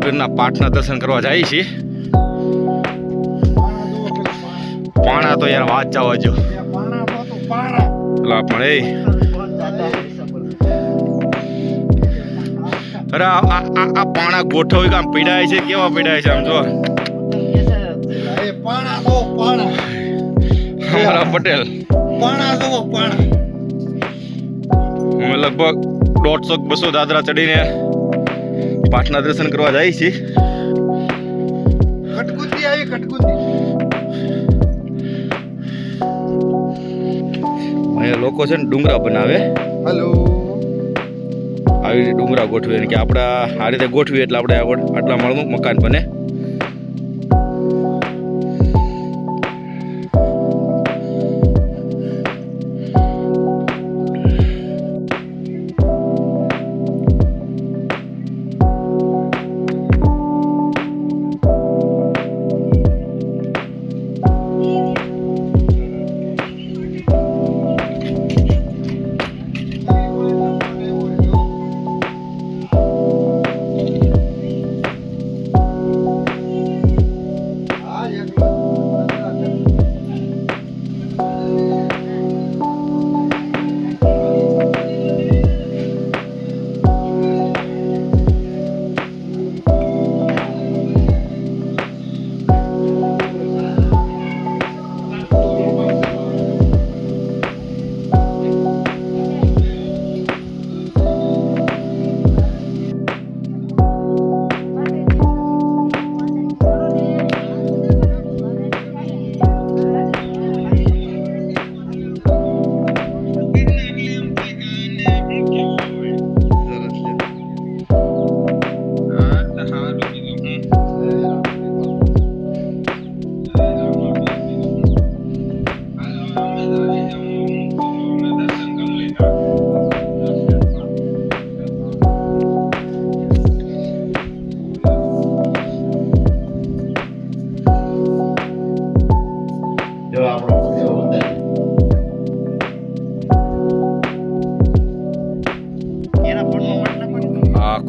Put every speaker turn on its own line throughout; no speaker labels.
જુનાગઢના પાઠના દર્શન કરવા જાય છીએ પાણા તો યાર વાત જવા જો પણ એ. અરે આ પાણા ગોઠવી કામ પીડાય છે? કેવા પીડાય છે આમ જો? અમારા પટેલ. અમે લગભગ દોઢસો બસો દાદરા ચડીને પાઠના દર્શન કરવા જાય છીએ અહીંયા લોકો છે ને ડુંગરા બનાવે.
હલો.
આવી રીતે ડુંગરા ગોઠવે કે આપણે આ રીતે ગોઠવીએ એટલે આપણે આગળ આટલા મળનું મકાન બને.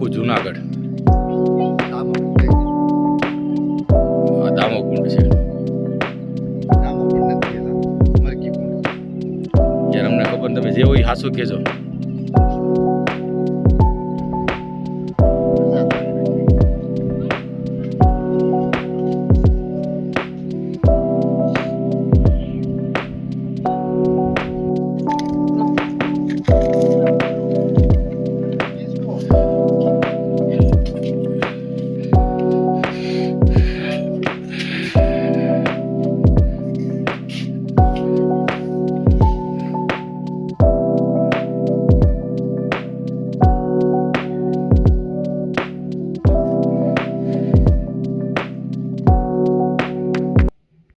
આખું જુનાગઢ. આ દામોકુંડ છે. યાર અમને ખબર તમે જે હોય હાસુ કહેજો.